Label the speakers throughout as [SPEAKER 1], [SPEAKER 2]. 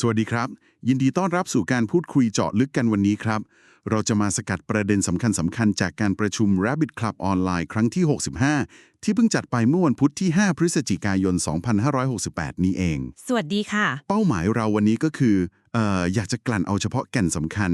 [SPEAKER 1] สวัสดีครับ ยินดีต้อนรับสู่การพูดคุยเจาะลึกกันวันนี้ครับ เราจะมาสกัดประเด็นสำคัญสำคัญๆจากการประชุม Rabbit Club ออนไลน์ครั้งที่ 65 ที่เพิ่งจัดไปเมื่อวันพุธที่ 5 พฤศจิกายน 2568 นี้เอง
[SPEAKER 2] สวัสดีค่ะ
[SPEAKER 1] เป้าหมายเราวันนี้ก็คือเอ่ออยากจะกลั่นเอาเฉพาะแก่นสำคัญ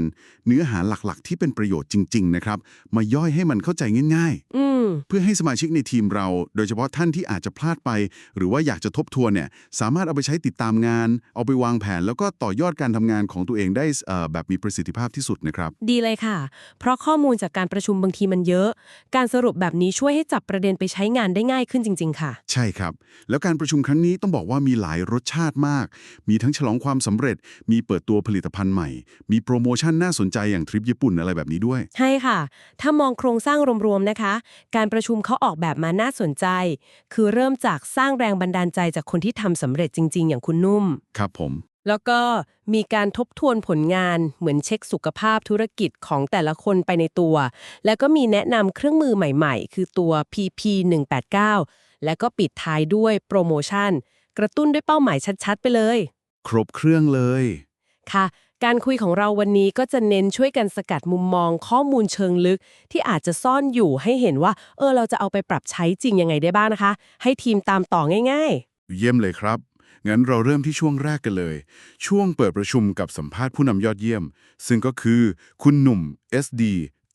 [SPEAKER 1] เนื้อหาหลักๆ ที่เป็นประโยชน์จริง ๆ นะครับ มาย่อยให้มันเข้าใจง่าย
[SPEAKER 2] อืม
[SPEAKER 1] ๆเพื่อให้สมาชิกในทีมเรา โดยเฉพาะท่านที่อาจจะพลาดไป หรือว่าอยากจะทบทวนเนี่ยสามารถเอาไปใช้ติดตามงาน เอาไปวางแผน แล้วก็ต่อยอดการทำงานของตัวเองได้เอ่อแบบมีประสิทธิภาพที่สุดนะครับ
[SPEAKER 2] ดีเลยค่ะ เพราะข้อมูลจากการประชุมบางทีมันเยอะ การสรุปแบบนี้ช่วยให้จับประเด็นไปใช้งานได้ง่ายขึ้นจริง ๆ ค่ะ
[SPEAKER 1] ใช่ครับ แล้วการประชุมครั้งนี้ต้องบอกว่ามีหลายรสชาติมาก มีทั้งฉลองความสำเร็จมีเปิดตัวผลิตภัณฑ์ใหม่ มีโปรโมชั่นน่าสนใจอย่างทริปญี่ปุ่นอะไรแบบนี้ด้วย
[SPEAKER 2] ใช่ค่ะ ถ้ามองโครงสร้างรวมๆนะคะ การประชุมเขาออกแบบมาน่าสนใจ คือเริ่มจากสร้างแรงบันดาลใจจากคนที่ทำสำเร็จจริง ๆ อย่างคุณนุ่ม
[SPEAKER 1] ครับผม
[SPEAKER 2] แล้วก็มีการทบทวนผลงานเหมือนเช็คสุขภาพธุรกิจของแต่ละคนไปในตัว แล้วก็มีแนะนำเครื่องมือใหม่ ๆ คือตัว PP 189และก็ปิดท้ายด้วยโปรโมชั่นกระตุ้นด้วยเป้าหมายชัด ๆ ไปเลย
[SPEAKER 1] ครบเครื่องเลย
[SPEAKER 2] ค่ะ การคุยของเราวันนี้ก็จะเน้นช่วยกันสกัดมุมมองข้อมูลเชิงลึก ที่อาจจะซ่อนอยู่ให้เห็นว่า เออเราจะเอาไปปรับใช้จริงยังไงได้บ้างนะคะ ให้ทีมตามต่อง่าย
[SPEAKER 1] เยี่ยมเลยครับ งั้นเราเริ่มที่ช่วงแรกกันเลย ช่วงเปิดประชุมกับสัมภาษณ์ผู้นำยอดเยี่ยม ซึ่งก็คือ คุณหนุ่ม SD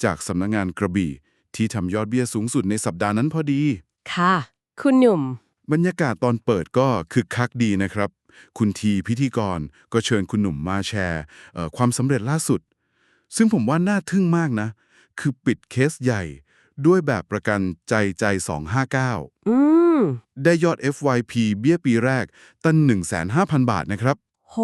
[SPEAKER 1] จากสำนักงงานกระบี่ ที่ทำยอดเบี้ยสูงสุดในสัปดาห์นั้นพอดี
[SPEAKER 2] ๆ ค่ะ คุณหนุ่ม
[SPEAKER 1] บรรยากาศตอนเปิดก็คึกคักดีนะครับ คุณทีพิธีกรก็เชิญคุณหนุ่มมาแชร์เอ่อความสำเร็จล่าสุด ซึ่งผมว่าน่าทึ่งมากนะ คือปิดเคสใหญ่ด้วยแบบประกันใจใจ 259
[SPEAKER 2] อืม
[SPEAKER 1] ได้ยอด FYP เบี้ยปีแรก ตั้ง1,500,000 บาทนะครับ
[SPEAKER 2] โห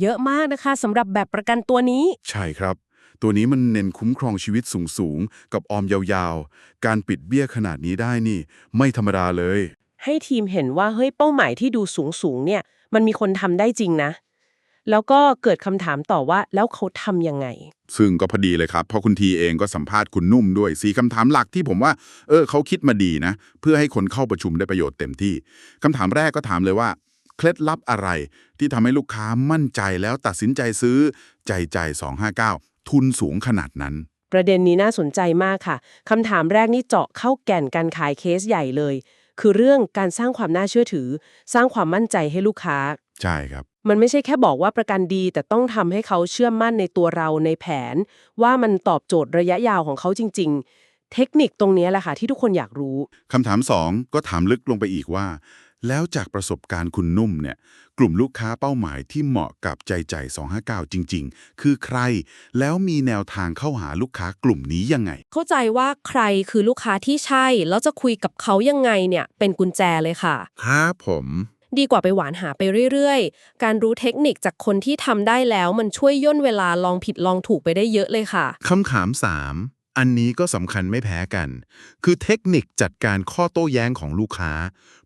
[SPEAKER 2] เยอะมากนะคะสำหรับแบบประกันตัวนี้
[SPEAKER 1] ใช่ครับ ตัวนี้มันเน้นคุ้มครองชีวิตสูงๆ กับออมยาวๆ การปิดเบี้ยขนาดนี้ได้นี่ ไม่ธรรมดาเลย
[SPEAKER 2] ให้ทีมเห็นว่าเฮ้ยเป้าหมายที่ดูสูงสูงๆเนี่ย มันมีคนทำได้จริงนะ แล้วก็เกิดคำถามต่อว่าแล้วเขาทำยังไง
[SPEAKER 1] ซึ่งก็พอดีเลยครับ เพราะคุณทีเองก็สัมภาษณ์คุณนุ่มด้วยสีคำถามหลักที่ผมว่า เออเขาคิดมาดีนะ เพื่อให้คนเข้าประชุมได้ประโยชน์เต็มที่คำถามแรกก็ถามเลยว่าเคล็ดลับอะไรที่ทำให้ลูกค้ามั่นใจแล้วตัดสินใจซื้อใจใจ 259 ทุนสูงขนาดนั้น
[SPEAKER 2] ประเด็นนี้น่าสนใจมากค่ะคำถามแรกนี่เจาะเข้าแก่นการขายเคสใหญ่เลย คือเรื่องการสร้างความน่าเชื่อถือ สร้างความมั่นใจให้ลูกค้า
[SPEAKER 1] ใช่ครับ
[SPEAKER 2] มันไม่ใช่แค่บอกว่าประกันดี แต่ต้องทำให้เขาเชื่อมั่นในตัวเราในแผน ว่ามันตอบโจทย์ระยะยาวของเขาจริง ๆ เทคนิคตรงนี้แหละค่ะที่ทุกคนอยากรู้
[SPEAKER 1] คำถาม 2 ก็ถามลึกลงไปอีกว่า แล้วจากประสบการณ์คุณนุ่มเนี่ยกลุ่มลูกค้าเป้าหมายที่เหมาะกับใจใจ 259 จริง ๆ คือใคร แล้วมีแนวทางเข้าหาลูกค้ากลุ่มนี้ยังไง
[SPEAKER 2] เข้าใจว่าใครคือลูกค้าที่ใช่ แล้วจะคุยกับเขายังไงเนี่ยเป็นกุญแจเลยค่ะ
[SPEAKER 1] ครับผม
[SPEAKER 2] ดีกว่าไปหวานหาไปเรื่อยๆ การรู้เทคนิคจากคนที่ทำได้แล้วมันช่วยย่นเวลาลองผิดลองถูกไปได้เยอะเลยค่ะ
[SPEAKER 1] คำถาม 3 อันนี้ก็สำคัญไม่แพ้กัน คือเทคนิคจัดการข้อโต้แย้งของลูกค้า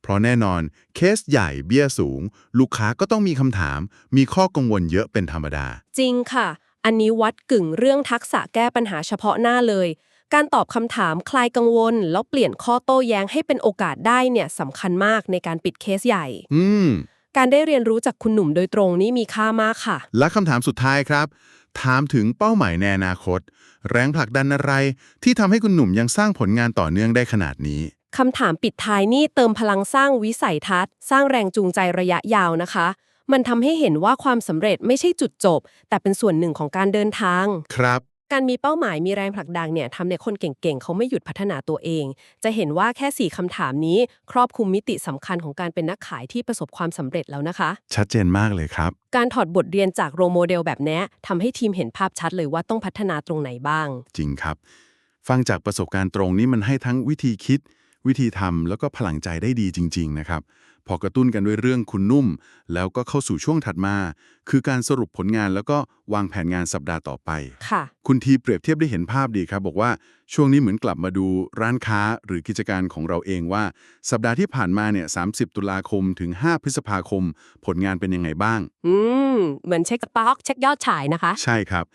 [SPEAKER 1] เพราะแน่นอนเคสใหญ่เบี้ยสูง ลูกค้าก็ต้องมีคำถาม มีข้อกังวลเยอะเป็นธรรมดา
[SPEAKER 2] จริงค่ะ อันนี้วัดกึ่งเรื่องทักษะแก้ปัญหาเฉพาะหน้าเลย การตอบคำถามคลายกังวล แล้วเปลี่ยนข้อโต้แย้งให้เป็นโอกาสได้เนี่ยสำคัญมากในการปิดเคสใหญ่
[SPEAKER 1] อืม
[SPEAKER 2] การได้เรียนรู้จากคุณหนุ่มโดยตรงนี่มีค่ามากค่ะ
[SPEAKER 1] และคำถามสุดท้ายครับ ถามถึงเป้าหมายในอนาคต แรงผลักดันอะไร ที่ทำให้คุณหนุ่มยังสร้างผลงานต่อเนื่องได้ขนาดนี้
[SPEAKER 2] คำถามปิดท้ายนี่เติมพลังสร้างวิสัยทัศน์ สร้างแรงจูงใจระยะยาวนะคะ มันทำให้เห็นว่าความสำเร็จไม่ใช่จุดจบ แต่เป็นส่วนหนึ่งของการเดินทาง
[SPEAKER 1] ครับ
[SPEAKER 2] การมีเป้าหมายมีแรงผลักดันเนี่ยทำให้คนเก่งๆ เขาไม่หยุดพัฒนาตัวเอง จะเห็นว่าแค่ 4คำถามนี้ ครอบคลุมมิติสำคัญของการเป็นนักขายที่ประสบความสำเร็จแล้วนะคะ
[SPEAKER 1] ชัดเจนมากเลยครับ
[SPEAKER 2] การถอดบทเรียนจากโรโมเดลแบบเนี้ยทำให้ทีมเห็นภาพชัดเลยว่าต้องพัฒนาตรงไหนบ้าง
[SPEAKER 1] จริงครับ ฟังจากประสบการณ์ตรงนี้มันให้ทั้งวิธีคิด วิธีทำแล้วก็พลังใจได้ดีจริง ๆ นะครับ พอกระตุ้นกันด้วยเรื่องคุณนุ่ม แล้วก็เข้าสู่ช่วงถัดมา คือการสรุปผลงานแล้วก็วางแผนงานสัปดาห์ต่อไป
[SPEAKER 2] ค่ะ
[SPEAKER 1] คุณทีเปรียบเทียบได้เห็นภาพดีครับ บอกว่าช่วงนี้เหมือนกลับมาดูร้านค้าหรือกิจการของเราเองว่า สัปดาห์ที่ผ่านมาเนี่ย30 ตุลาคมถึง 5 พฤษภาคม ผลงานเป็นยังไงบ้าง
[SPEAKER 2] อืม เหมือนเช็คสต็อก เช็คยอดฉายนะคะ
[SPEAKER 1] ใช่ครับ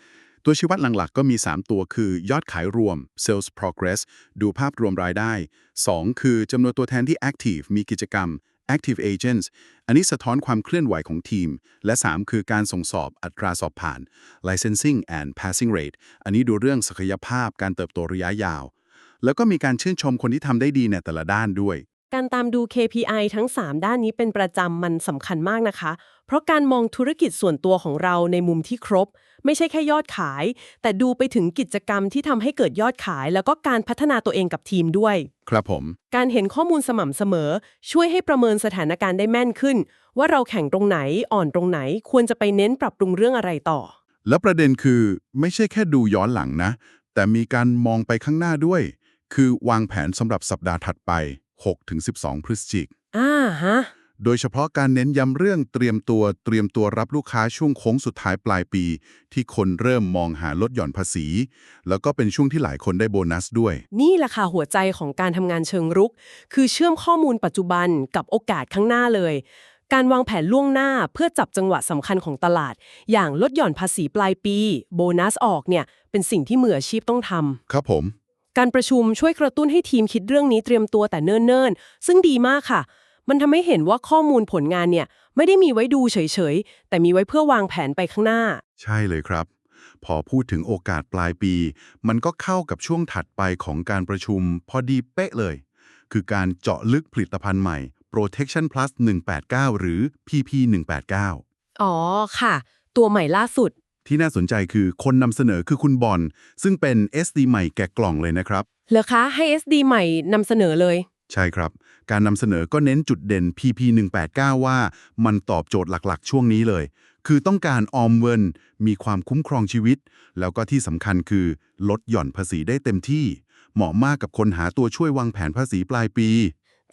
[SPEAKER 1] ตัวชี้วัดหลักๆ ก็มี 3 ตัวคือยอดขายรวม sales progress ดูภาพรวมรายได้ 2 คือจำนวนตัวแทนที่ active มีกิจกรรม active agents อันนี้สะท้อนความเคลื่อนไหวของทีม และ 3 คือการส่งสอบอัตราสอบผ่าน licensing and passing rate อันนี้ดูเรื่องศักยภาพการเติบโตระยะยาว แล้วก็มีการชื่นชมคนที่ทำได้ดีในแต่ละด้านด้วย
[SPEAKER 2] การตามดู KPI ทั้ง 3 ด้านนี้เป็นประจำมันสำคัญมากนะคะ เพราะการมองธุรกิจส่วนตัวของเราในมุมที่ครบ ไม่ใช่แค่ยอดขาย แต่ดูไปถึงกิจกรรมที่ทำให้เกิดยอดขาย แล้วก็การพัฒนาตัวเองกับทีมด้วย
[SPEAKER 1] ครับผม
[SPEAKER 2] การเห็นข้อมูลสม่ำเสมอ ช่วยให้ประเมินสถานการณ์ได้แม่นขึ้น ว่าเราแข่งตรงไหนอ่อนตรงไหน ควรจะไปเน้นปรับปรุงเรื่องอะไรต่อ
[SPEAKER 1] แล้วประเด็นคือไม่ใช่แค่ดูย้อนหลังนะ แต่มีการมองไปข้างหน้าด้วย คือวางแผนสำหรับสัปดาห์ถัดไป 6-12 พฤศจิก
[SPEAKER 2] อ่าฮะ
[SPEAKER 1] โดยเฉพาะการเน้นย้ำเรื่องเตรียมตัวเตรียมตัวรับลูกค้าช่วงโค้งสุดท้ายปลายปี ที่คนเริ่มมองหาลดหย่อนภาษี แล้วก็เป็นช่วงที่หลายคนได้โบนัสด้วย
[SPEAKER 2] นี่แหละค่ะหัวใจของการทำงานเชิงรุก คือเชื่อมข้อมูลปัจจุบันกับโอกาสข้างหน้าเลย การวางแผนล่วงหน้าเพื่อจับจังหวะสำคัญของตลาด อย่างลดหย่อนภาษีปลายปี โบนัสออกเนี่ยเป็นสิ่งที่มืออาชีพต้องทำ
[SPEAKER 1] ครับผม
[SPEAKER 2] การประชุมช่วยกระตุ้นให้ทีมคิดเรื่องนี้เตรียมตัวแต่เนิ่นๆ ซึ่งดีมากค่ะ มันทำให้เห็นว่าข้อมูลผลงานเนี่ยไม่ได้มีไว้ดูเฉยๆ แต่มีไว้เพื่อวางแผนไปข้างหน้า
[SPEAKER 1] ใช่เลยครับ พอพูดถึงโอกาสปลายปี มันก็เข้ากับช่วงถัดไปของการประชุมพอดีเป๊ะเลย คือการเจาะลึกผลิตภัณฑ์ใหม่ Protection Plus 189 หรือ PP 189
[SPEAKER 2] อ๋อค่ะ ตัวใหม่ล่าสุด
[SPEAKER 1] ที่น่าสนใจคือคนนำเสนอคือคุณบอลซึ่งเป็น SD ใหม่แกะกล่องเลยนะครับ
[SPEAKER 2] เหรอคะ ให้ SD ใหม่นำเสนอเลย
[SPEAKER 1] ใช่ครับ การนำเสนอก็เน้นจุดเด่น PP 189 ว่ามันตอบโจทย์หลักๆ ช่วงนี้เลย คือต้องการออมเงิน มีความคุ้มครองชีวิต แล้วก็ที่สำคัญคือ ลดหย่อนภาษีได้เต็มที่ เหมาะมากกับคนหาตัวช่วยวางแผนภาษีปลายปี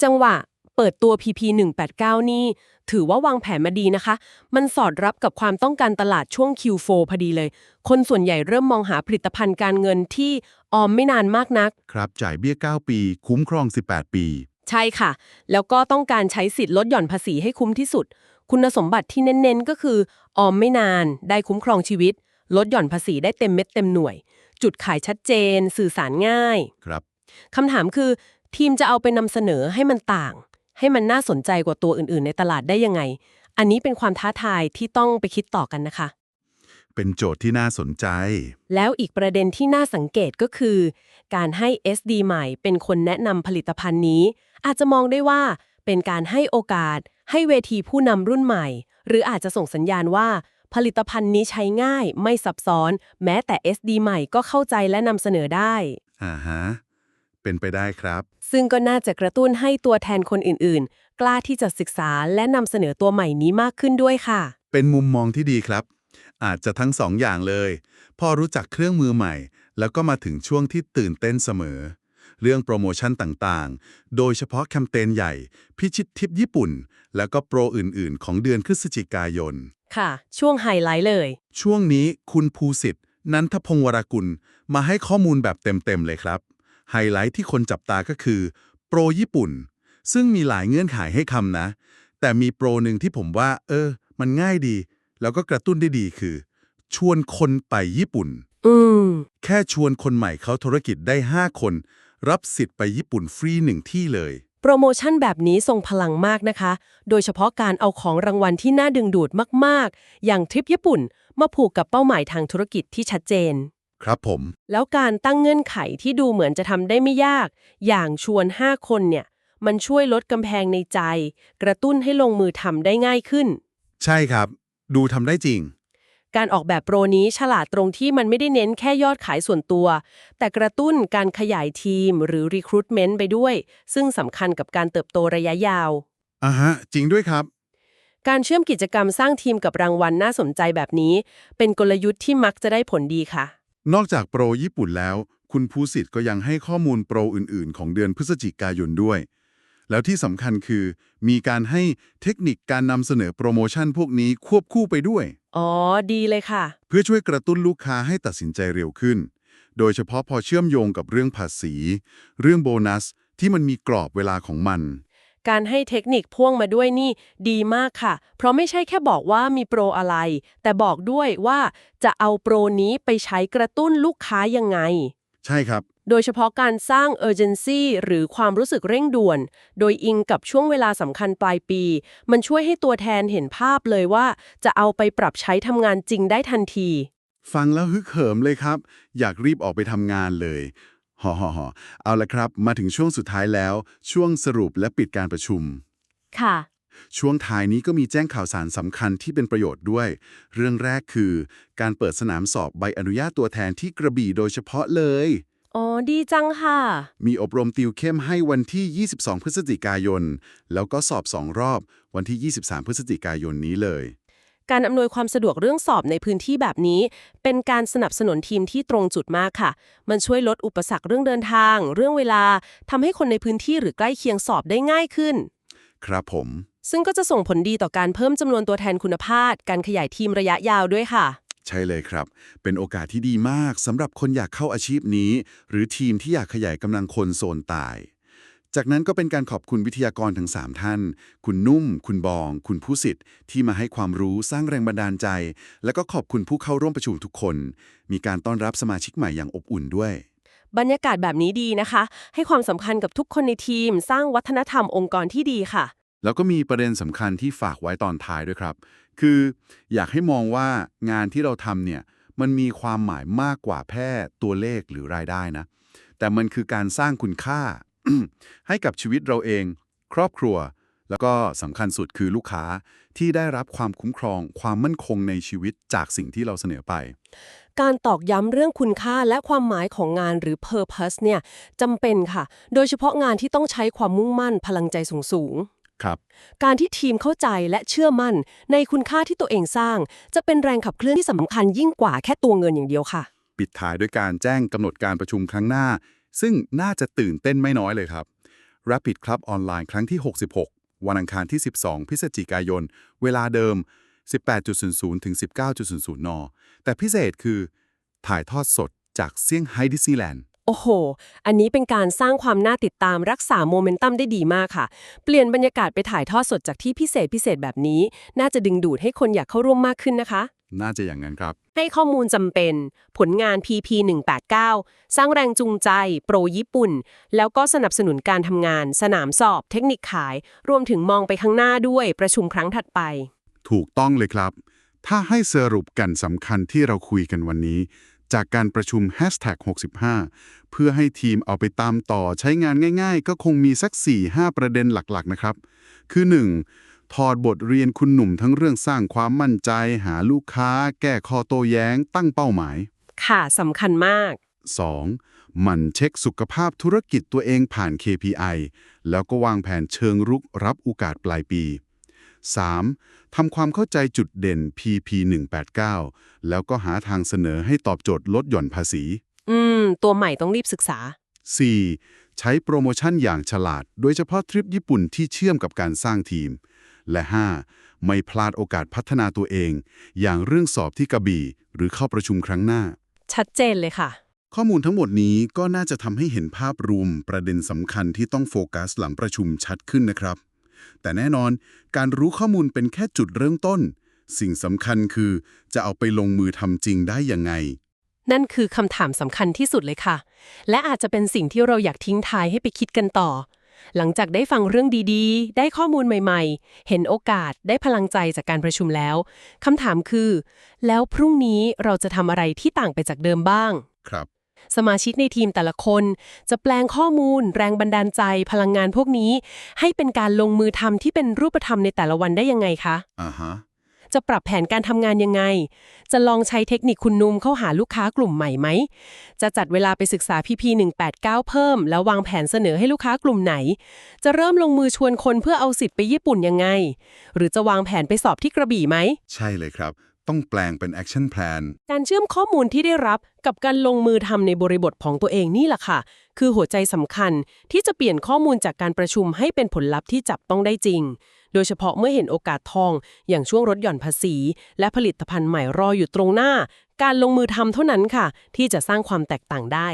[SPEAKER 2] จังหวะ เปิดตัว PP 189 นี่ ถือว่าวางแผนมาดีนะคะ มันสอดรับกับความต้องการตลาดช่วง Q4 พอดีเลย คนส่วนใหญ่เริ่มมองหาผลิตภัณฑ์การเงินที่ออมไม่นานมากนัก
[SPEAKER 1] ครับ จ่ายเบี้ย 9 ปี คุ้มครอง 18 ปี
[SPEAKER 2] ใช่ค่ะ แล้วก็ต้องการใช้สิทธิ์ลดหย่อนภาษีให้คุ้มที่สุด คุณสมบัติที่เน้นๆ ก็คือ ออมไม่นาน ได้คุ้มครองชีวิต ลดหย่อนภาษีได้เต็มเม็ดเต็มหน่วย จุดขายชัดเจน สื่อสารง่าย
[SPEAKER 1] ครับ
[SPEAKER 2] คำถามคือ ทีมจะเอาไปนำเสนอให้มันต่าง ให้มันน่าสนใจกว่าตัวอื่นๆ ในตลาดได้ยังไง อันนี้เป็นความท้าทายที่ต้องไปคิดต่อกันนะคะ
[SPEAKER 1] เป็นโจทย์ที่น่าสนใจ
[SPEAKER 2] แล้วอีกประเด็นที่น่าสังเกตก็คือ การให้ SD ใหม่เป็นคนแนะนำผลิตภัณฑ์นี้ อาจจะมองได้ว่าเป็นการให้โอกาส ให้เวทีผู้นำรุ่นใหม่ หรืออาจจะส่งสัญญาณว่าผลิตภัณฑ์นี้ใช้ง่าย ไม่ซับซ้อน แม้แต่ SD ใหม่ก็เข้าใจและนำเสนอได้
[SPEAKER 1] อ่าฮะ เป็นไปได้ครับ
[SPEAKER 2] ซึ่งก็น่าจะกระตุ้นให้ตัวแทนคนอื่นๆ กล้าที่จะศึกษาและนำเสนอตัวใหม่นี้มากขึ้นด้วยค่ะ
[SPEAKER 1] เป็นมุมมองที่ดีครับ อาจจะทั้งสองอย่างเลย พอรู้จักเครื่องมือใหม่ แล้วก็มาถึงช่วงที่ตื่นเต้นเสมอ เรื่องโปรโมชั่นต่างๆ โดยเฉพาะแคมเปญใหญ่ พิชิตทิปญี่ปุ่น แล้วก็โปรอื่นๆ ของเดือนพฤศจิกายน
[SPEAKER 2] ค่ะ ช่วงไฮไลท์เลย
[SPEAKER 1] ช่วงนี้คุณภูสิทธิ์นันทพงศ์วรกุลมาให้ข้อมูลแบบเต็มๆเลยครับ ไฮไลท์ที่คนจับตาก็คือ โปรญี่ปุ่น ซึ่งมีหลายเงื่อนไขให้คำนะ แต่มีโปรหนึ่งที่ผมว่า เออ มันง่ายดี แล้วก็กระตุ้นได้ดีคือ ชวนคนไปญี่ปุ่น
[SPEAKER 2] อืม
[SPEAKER 1] แค่ชวนคนใหม่เขาธุรกิจได้ 5 คน รับสิทธิ์ไปญี่ปุ่นฟรีหนึ่งที่เลย
[SPEAKER 2] โปรโมชั่นแบบนี้ทรงพลังมากนะคะ โดยเฉพาะการเอาของรางวัลที่น่าดึงดูดมาก ๆ อย่างทริปญี่ปุ่น มาผูกกับเป้าหมายทางธุรกิจที่ชัดเจน
[SPEAKER 1] ครับผม
[SPEAKER 2] แล้วการตั้งเงื่อนไขที่ดูเหมือนจะทำได้ไม่ยาก อย่างชวน 5 คนเนี่ย มันช่วยลดกำแพงในใจ กระตุ้นให้ลงมือทำได้ง่ายขึ้น
[SPEAKER 1] ใช่ครับ ดูทำได้จริง
[SPEAKER 2] การออกแบบโปรนี้ฉลาดตรงที่มันไม่ได้เน้นแค่ยอดขายส่วนตัว แต่กระตุ้นการขยายทีมหรือ recruitment ไปด้วย ซึ่งสำคัญกับการเติบโตระยะยาว
[SPEAKER 1] อ่าฮะ จริงด้วยครับ
[SPEAKER 2] การเชื่อมกิจกรรมสร้างทีมกับรางวัลน่าสนใจแบบนี้ เป็นกลยุทธ์ที่มักจะได้ผลดีค่ะ
[SPEAKER 1] นอกจากโปรญี่ปุ่นแล้ว คุณภูสิทธิ์ก็ยังให้ข้อมูลโปรอื่น ๆ ของเดือนพฤศจิกายนด้วย แล้วที่สำคัญคือ มีการให้เทคนิคการนำเสนอโปรโมชั่นพวกนี้ควบคู่ไปด้วย
[SPEAKER 2] อ๋อ ดีเลยค่ะ
[SPEAKER 1] เพื่อช่วยกระตุ้นลูกค้าให้ตัดสินใจเร็วขึ้น โดยเฉพาะพอเชื่อมโยงกับเรื่องภาษี เรื่องโบนัสที่มันมีกรอบเวลาของมัน
[SPEAKER 2] การให้เทคนิคพ่วงมาด้วยนี่ดีมากค่ะ เพราะไม่ใช่แค่บอกว่ามีโปรอะไร แต่บอกด้วยว่าจะเอาโปรนี้ไปใช้กระตุ้นลูกค้ายังไง
[SPEAKER 1] ใช่ครับ
[SPEAKER 2] โดยเฉพาะการสร้าง urgency หรือความรู้สึกเร่งด่วน โดยอิงกับช่วงเวลาสำคัญปลายปี มันช่วยให้ตัวแทนเห็นภาพเลยว่า จะเอาไปปรับใช้ทำงานจริงได้ทันที
[SPEAKER 1] ฟังแล้วฮึกเหิมเลยครับ อยากรีบออกไปทำงานเลย หอหอหอเอาละครับ มาถึงช่วงสุดท้ายแล้ว ช่วงสรุปและปิดการประชุม
[SPEAKER 2] ค่ะ
[SPEAKER 1] ช่วงท้ายนี้ก็มีแจ้งข่าวสารสำคัญที่เป็นประโยชน์ด้วย เรื่องแรกคือ การเปิดสนามสอบใบอนุญาตตัวแทนที่กระบี่โดยเฉพาะเลย
[SPEAKER 2] อ๋อ ดีจังค่ะ
[SPEAKER 1] มีอบรมติวเข้มให้วันที่ 22 พฤศจิกายน แล้วก็สอบ2รอบวันที่ 23 พฤศจิกายนนี้เลย
[SPEAKER 2] การอำนวยความสะดวกเรื่องสอบในพื้นที่แบบนี้ เป็นการสนับสนุนทีมที่ตรงจุดมากค่ะ มันช่วยลดอุปสรรคเรื่องเดินทาง เรื่องเวลาทำให้คนในพื้นที่หรือใกล้เคียงสอบได้ง่ายขึ้น
[SPEAKER 1] ครับผม
[SPEAKER 2] ซึ่งก็จะส่งผลดีต่อการเพิ่มจำนวนตัวแทนคุณภาพ การขยายทีมระยะยาวด้วยค่ะ
[SPEAKER 1] ใช่เลยครับ เป็นโอกาสที่ดีมากสำหรับคนอยากเข้าอาชีพนี้ หรือทีมที่อยากขยายกำลังคนโซนตาย จากนั้นก็เป็นการขอบคุณวิทยากรทั้ง 3 ท่าน คุณนุ่ม คุณบอง คุณผู้สิทธิ์ ที่มาให้ความรู้สร้างแรงบันดาลใจ และก็ขอบคุณผู้เข้าร่วมประชุมทุกคน มีการต้อนรับสมาชิกใหม่อย่างอบอุ่นด้วย
[SPEAKER 2] บรรยากาศแบบนี้ดีนะคะ ให้ความสำคัญกับทุกคนในทีม สร้างวัฒนธรรมองค์กรที่ดีค่ะ
[SPEAKER 1] แล้วก็มีประเด็นสำคัญที่ฝากไว้ตอนท้ายด้วยครับ คือ อยากให้มองว่างานที่เราทำเนี่ยมันมีความหมายมากกว่าแค่ตัวเลขหรือรายได้นะ แต่มันคือการสร้างคุณค่า ให้กับชีวิตเราเอง ครอบครัว แล้วก็สำคัญสุดคือลูกค้าที่ได้รับความคุ้มครอง ความมั่นคงในชีวิตจากสิ่งที่เราเสนอไป
[SPEAKER 2] การตอกย้ำเรื่องคุณค่าและความหมายของงานหรือ purpose เนี่ยจำเป็นค่ะ โดยเฉพาะงานที่ต้องใช้ความมุ่งมั่นพลังใจสูงๆ
[SPEAKER 1] ครับ
[SPEAKER 2] การที่ทีมเข้าใจและเชื่อมั่น ในคุณค่าที่ตัวเองสร้าง จะเป็นแรงขับเคลื่อนที่สำคัญยิ่งกว่าแค่ตัวเงินอย่างเดียวค่ะ
[SPEAKER 1] ปิดท้ายด้วยการแจ้งกำหนดการประชุมครั้งหน้า ซึ่งน่าจะตื่นเต้นไม่น้อยเลยครับ Rapid Club ออนไลน์ครั้งที่ 66 วันอังคารที่ 12 พฤศจิกายน เวลาเดิม 18.00 ถึง 19.00 น แต่พิเศษคือ ถ่ายทอดสดจากเซี่ยงไฮ้ดิสนีย์แลนด์
[SPEAKER 2] โอ้โห อันนี้เป็นการสร้างความน่าติดตามรักษาโมเมนตัมได้ดีมากค่ะ เปลี่ยนบรรยากาศไปถ่ายทอดสดจากที่พิเศษพิเศษแบบนี้ น่าจะดึงดูดให้คนอยากเข้าร่วมมากขึ้นนะคะ
[SPEAKER 1] น่าจะอย่างนั้นครับ
[SPEAKER 2] ให้ข้อมูลจำเป็น ผลงาน PP 189 สร้างแรงจูงใจ โปรญี่ปุ่น แล้วก็สนับสนุนการทำงาน สนามสอบ เทคนิคขาย รวมถึงมองไปข้างหน้าด้วย ประชุมครั้งถัดไป
[SPEAKER 1] ถูกต้องเลยครับ ถ้าให้สรุปกันสำคัญที่เราคุยกันวันนี้ จากการประชุม Hashtag 65 เพื่อให้ทีมเอาไปตามต่อใช้งานง่าย ๆ ก็คงมีสัก 4-5 ประเด็นหลักๆ นะครับ คือ 1. ถอดบทเรียนคุณหนุ่มทั้งเรื่องสร้างความมั่นใจ หาลูกค้า แก้ข้อโต้แย้ง ตั้งเป้าหมาย
[SPEAKER 2] ค่ะสำคัญมาก
[SPEAKER 1] 2. หมันเช็คสุขภาพธุรกิจตัวเองผ่าน KPI แล้วก็วางแผนเชิงรุกรับโอกาสปลายปี 3. ทำความเข้าใจจุดเด่น PP 189แล้วก็หาทางเสนอให้ตอบโจทย์ลดหย่อนภาษี
[SPEAKER 2] อืม ตัวใหม่ต้องรีบศึกษา
[SPEAKER 1] 4. ใช้โปรโมชั่นอย่างฉลาด โดยเฉพาะทริปญี่ปุ่นที่เชื่อมกับการสร้างทีม และ 5. ไม่พลาดโอกาสพัฒนาตัวเอง อย่างเรื่องสอบที่กระบี่ หรือเข้าประชุมครั้งหน้า
[SPEAKER 2] ชัดเจนเลยค่ะ
[SPEAKER 1] ข้อมูลทั้งหมดนี้ก็น่าจะทำให้เห็นภาพรวมประเด็นสำคัญที่ต้องโฟกัสหลังประชุมชัดขึ้นนะครับ แต่แน่นอนการรู้ข้อมูลเป็นแค่จุดเริ่มต้น สิ่งสำคัญคือจะเอาไปลงมือทำจริงได้ยังไง
[SPEAKER 2] นั่นคือคำถามสำคัญที่สุดเลยค่ะ และอาจจะเป็นสิ่งที่เราอยากทิ้งท้ายให้ไปคิดกันต่อ หลังจากได้ฟังเรื่องดีๆ ได้ข้อมูลใหม่ๆ เห็นโอกาสได้พลังใจจากการประชุมแล้วคำถามคือ แล้วพรุ่งนี้เราจะทำอะไรที่ต่างไปจากเดิมบ้าง
[SPEAKER 1] ครับ
[SPEAKER 2] สมาชิกในทีมแต่ละคน จะแปลงข้อมูล แรงบันดาลใจ พลังงานพวกนี้ ให้เป็นการลงมือทำที่เป็นรูปธรรมในแต่ละวันได้ยังไงคะ
[SPEAKER 1] อ่าฮะ
[SPEAKER 2] จะปรับแผนการทำงานยังไง จะลองใช้เทคนิคคุณนุ่มเข้าหาลูกค้ากลุ่มใหม่ไหม จะจัดเวลาไปศึกษา PP 189 เพิ่ม แล้ววางแผนเสนอให้ลูกค้ากลุ่มไหน จะเริ่มลงมือชวนคนเพื่อเอาสิทธิ์ไปญี่ปุ่นยังไง หรือจะวางแผนไปสอบที่กระบี่ไหม
[SPEAKER 1] ใช่เลยครับ ต้องแปลงเป็น action plan
[SPEAKER 2] การเชื่อมข้อมูลที่ได้รับกับการลงมือทำในบริบทของตัวเองนี่แหละค่ะ คือหัวใจสำคัญที่จะเปลี่ยนข้อมูลจากการประชุมให้เป็นผลลัพธ์ที่จับต้องได้จริง โดยเฉพาะเมื่อเห็นโอกาสทอง อย่างช่วงลดหย่อนภาษี และผลิตภัณฑ์ใหม่รออยู่ตรงหน้า การลงมือทำเท่านั้นค่ะ ที่จะสร้างความแตกต่างได้